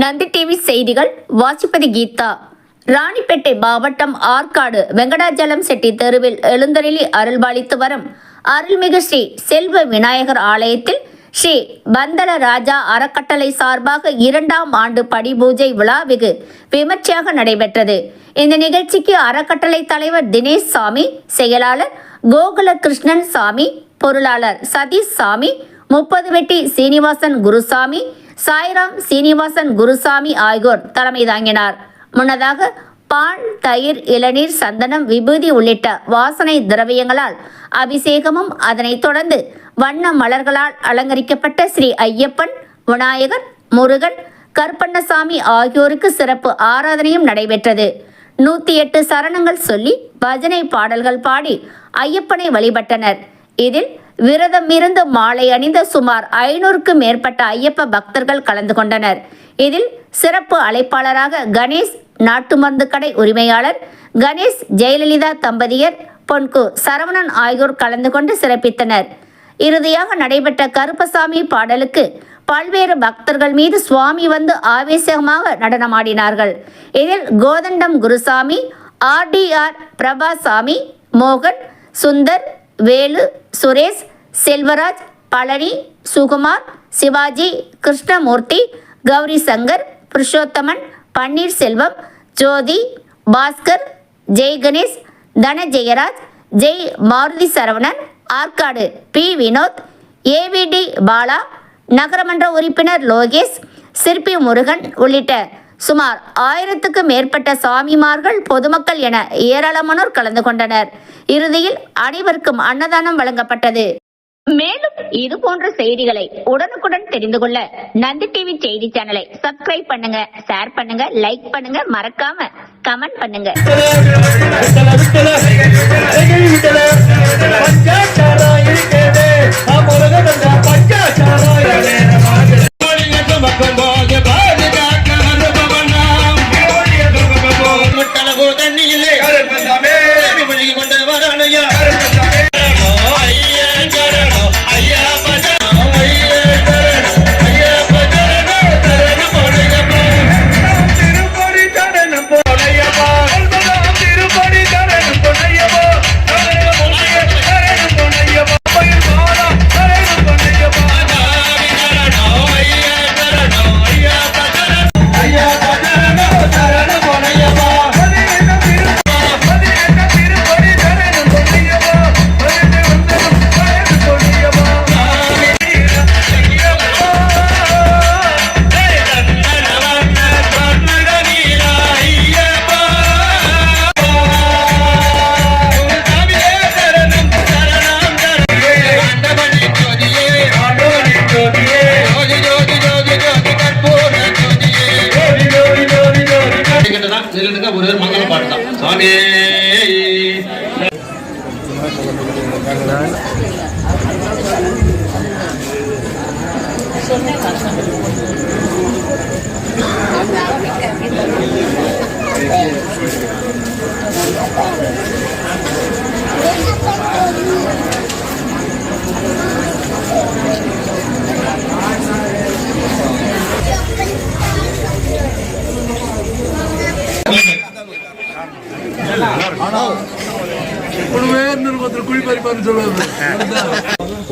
Nandi TV செய்திகள் வாசிப்பதி கீதா. ராணிப்பேட்டை மாவட்டம் ஆற்காடு வெங்கடாஜலம் செட்டி தெருவில் எழுந்தருளி அருள்பாலித்து வரும் அருள்மிகு ஸ்ரீ செல்வ விநாயகர் ஆலயத்தில் ஸ்ரீ பந்தல ராஜா அறக்கட்டளை சார்பாக இரண்டாம் ஆண்டு படிபூஜை விழா வெகு விமர்சையாக நடைபெற்றது. இந்த நிகழ்ச்சிக்கு அறக்கட்டளை தலைவர் தினேஷ் சாமி செயலாளர் கோகுல கிருஷ்ணன் சாமி பொருளாளர் சதீஷ் சாமி முப்பது வெட்டி சீனிவாசன் குருசாமி சாய்ராம் சீனிவாசன் குருசாமி ஆகியோர் தலைமை தாங்கினார். முன்னதாக பால் தயிர் இளநீர் சந்தனம் விபூதி உள்ளிட்ட வாசனை திரவியங்களால் அபிஷேகமும் அதனைத் தொடர்ந்து வண்ண மலர்களால் அலங்கரிக்கப்பட்ட ஸ்ரீ ஐயப்பன் விநாயகர் முருகன் கருப்பண்ணசாமி ஆகியோருக்கு சிறப்பு ஆராதனையும் நடைபெற்றது. நூத்தி எட்டு சரணங்கள் சொல்லி பஜனை பாடல்கள் பாடி ஐயப்பனை வழிபட்டனர். இதில் விரதம் இருந்து மாலை அணிந்த சுமார் ஐநூறுக்கும் மேற்பட்ட ஐயப்ப பக்தர்கள் கலந்து கொண்டனர். இதில் சிறப்பு அழைப்பாளராக கணேஷ் நாட்டு மருந்து கடை உரிமையாளர் கணேஷ் ஜெயலலிதா தம்பதியர் பொன்கு சரவணன் ஆகியோர் கலந்து கொண்டு சிறப்பித்தனர். இறுதியாக நடைபெற்ற கருப்பசாமி பாடலுக்கு பல்வேறு பக்தர்கள் மீது சுவாமி வந்து ஆவேசமாக நடனமாடினார்கள். இதில் கோதண்டம் குருசாமி ஆர்டிஆர் பிரபாசாமி மோகன் சுந்தர் வேலு சுரேஷ் செல்வராஜ் பழனி சுகுமார் சிவாஜி கிருஷ்ணமூர்த்தி கௌரி சங்கர் புருஷோத்தமன் பன்னீர்செல்வம் ஜோதி பாஸ்கர் ஜெய்கணேஷ் தன ஜெயராஜ் ஜெய் மாருதி சரவணன் ஆற்காடு பி. வினோத் ஏவிடி பாலா நகரமன்ற உறுப்பினர் லோகேஷ் சிற்பி முருகன் உள்ளிட்ட சுமார் ஆயிரத்துக்கும் மேற்பட்ட சாமிமார்கள் பொதுமக்கள் என ஏராளமானோர் கலந்து கொண்டனர். இறுதியில் அனைவருக்கும் அன்னதானம் வழங்கப்பட்டது. மேலும் இது போன்ற செய்திகளை உடனுக்குடன் தெரிந்து கொள்ள நந்தி டிவி செய்தி சேனலை சப்ஸ்கிரைப் பண்ணுங்க ஷேர் பண்ணுங்க லைக் பண்ணுங்க மறக்காம கமெண்ட் பண்ணுங்க Thank you.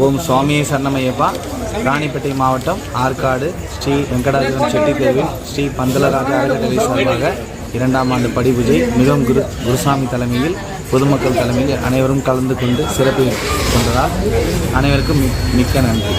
ஓம் சுவாமியை சரணமையப்பா. ராணிப்பேட்டை மாவட்டம் ஆற்காடு ஸ்ரீ வெங்கடாஜலம் செட்டி தெருவில் ஸ்ரீ பந்தலராஜ அறக்கட்டளை சார்பாக இரண்டாம் ஆண்டு படிபூஜை மிகவும் குரு குருசாமி தலைமையில் பொதுமக்கள் தலைமையில் அனைவரும் கலந்து கொண்டு சிறப்பு கொண்டதால் அனைவருக்கும் மிக்க நன்றி.